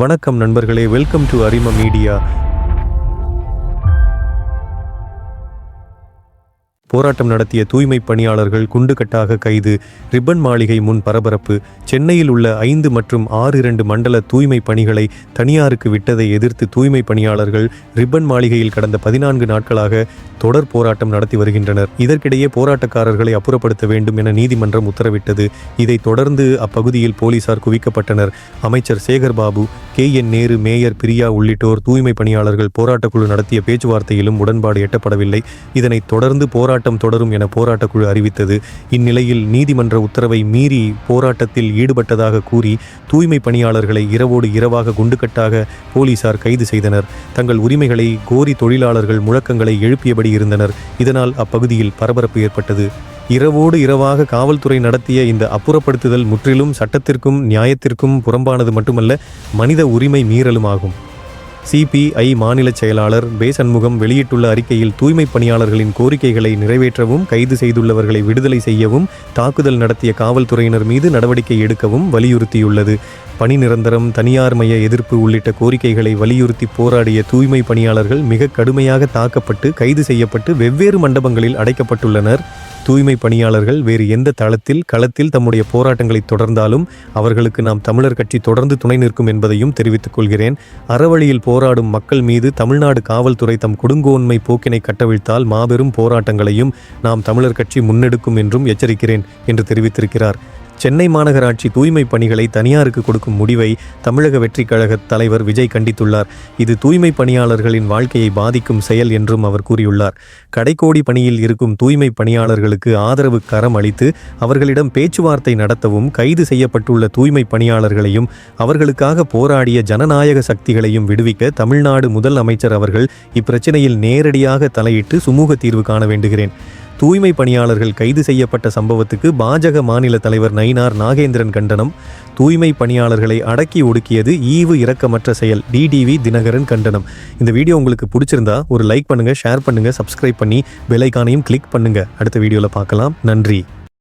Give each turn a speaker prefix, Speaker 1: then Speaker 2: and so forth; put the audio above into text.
Speaker 1: வணக்கம் நண்பர்களே welcome to அரிம media போராட்டம் நடத்திய தூய்மை பணியாளர்கள் குண்டுகட்டாக கைது. ரிப்பன் மாளிகை முன் பரபரப்பு. சென்னையில் உள்ள ஐந்து மற்றும் ஆறு இரண்டு மண்டல தூய்மை பணிகளை தனியாருக்கு விட்டதை எதிர்த்து தூய்மை பணியாளர்கள் ரிப்பன் மாளிகையில் கடந்த பதினான்கு நாட்களாக தொடர் போராட்டம் நடத்தி வருகின்றனர். இதற்கிடையே போராட்டக்காரர்களை அப்புறப்படுத்த வேண்டும் என நீதிமன்றம் உத்தரவிட்டது. இதை தொடர்ந்து அப்பகுதியில் போலீசார் குவிக்கப்பட்டனர். அமைச்சர் Sekar Babu K. N. Nehru mayor Priya உள்ளிட்டோர் தூய்மை பணியாளர்கள் போராட்டக்குழு நடத்திய பேச்சுவார்த்தையிலும் உடன்பாடு எட்டப்படவில்லை. இதனைத் தொடர்ந்து போராட்டம் தொடரும் என போராட்டக்குழு அறிவித்தது. இந்நிலையில் நீதிமன்ற உத்தரவை மீறி போராட்டத்தில் ஈடுபட்டதாக கூறி தூய்மை பணியாளர்களை இரவோடு இரவாக குண்டுக்கட்டாக போலீசார் கைது செய்தனர். தங்கள் உரிமைகளை கோரி தொழிலாளர்கள் முழக்கங்களை எழுப்பியபடி இருந்தனர். இதனால் அப்பகுதியில் பரபரப்பு ஏற்பட்டது. இரவோடு இரவாக காவல்துறை நடத்திய இந்த அப்புறப்படுத்துதல் முற்றிலும் சட்டத்திற்கும் நியாயத்திற்கும் புறம்பானது மட்டுமல்ல மனித உரிமை மீறலுமாகும் சிபிஐ மாநில செயலாளர் பே சண்முகம் வெளியிட்டுள்ள அறிக்கையில் தூய்மை பணியாளர்களின் கோரிக்கைகளை நிறைவேற்றவும் கைது செய்துள்ளவர்களை விடுதலை செய்யவும் தாக்குதல் நடத்திய காவல்துறையினர் மீது நடவடிக்கை எடுக்கவும் வலியுறுத்தியுள்ளது. பணி நிரந்தரம் தனியார் மைய எதிர்ப்பு உள்ளிட்ட கோரிக்கைகளை வலியுறுத்தி போராடிய தூய்மை பணியாளர்கள் மிக கடுமையாக தாக்கப்பட்டு கைது செய்யப்பட்டு வெவ்வேறு மண்டபங்களில் அடைக்கப்பட்டுள்ளனர். தூய்மை பணியாளர்கள் வேறு எந்த தளத்தில் களத்தில் தம்முடைய போராட்டங்களை தொடர்ந்தாலும் அவர்களுக்கு நாம் தமிழர் கட்சி தொடர்ந்து துணை நிற்கும் என்பதையும் தெரிவித்துக் கொள்கிறேன். அறவழியில் போராடும் மக்கள் மீது தமிழ்நாடு காவல்துறை தம் கொடுங்கோன்மை போக்கினை கட்டவிழ்த்தால் மாபெரும் போராட்டங்களையும் நாம் தமிழர் கட்சி முன்னெடுக்கும் என்றும் எச்சரிக்கிறேன் என்று தெரிவித்திருக்கிறார். சென்னை மாநகராட்சி தூய்மை பணிகளை தனியாருக்கு கொடுக்கும் முடிவை தமிழக வெற்றிக் கழக தலைவர் விஜய் கண்டித்துள்ளார். இது தூய்மை பணியாளர்களின் வாழ்க்கையை பாதிக்கும் செயல் என்றும் அவர் கூறியுள்ளார். கடைக்கோடி பணியில் இருக்கும் தூய்மை பணியாளர்களுக்கு ஆதரவு கரம் அளித்து அவர்களிடம் பேச்சுவார்த்தை நடத்தவும் கைது செய்யப்பட்டுள்ள தூய்மை பணியாளர்களையும் அவர்களுக்காக போராடிய ஜனநாயக சக்திகளையும் விடுவிக்க தமிழ்நாடு முதல் அமைச்சர் அவர்கள் இப்பிரச்சனையில் நேரடியாக தலையிட்டு சுமூக தீர்வு காண வேண்டுகிறேன். தூய்மை பணியாளர்கள் கைது செய்யப்பட்ட சம்பவத்துக்கு பாஜக மாநில தலைவர் நயினார் நாகேந்திரன் கண்டனம். தூய்மை பணியாளர்களை அடக்கி ஒடுக்கியது ஈவு இரக்கமற்ற செயல். டிடிவி தினகரன் கண்டனம். இந்த வீடியோ உங்களுக்கு பிடிச்சிருந்தா ஒரு லைக் பண்ணுங்கள் ஷேர் பண்ணுங்கள் சப்ஸ்கிரைப் பண்ணி பெல் கிளிக் பண்ணுங்கள் அடுத்த வீடியோவில் பார்க்கலாம். நன்றி.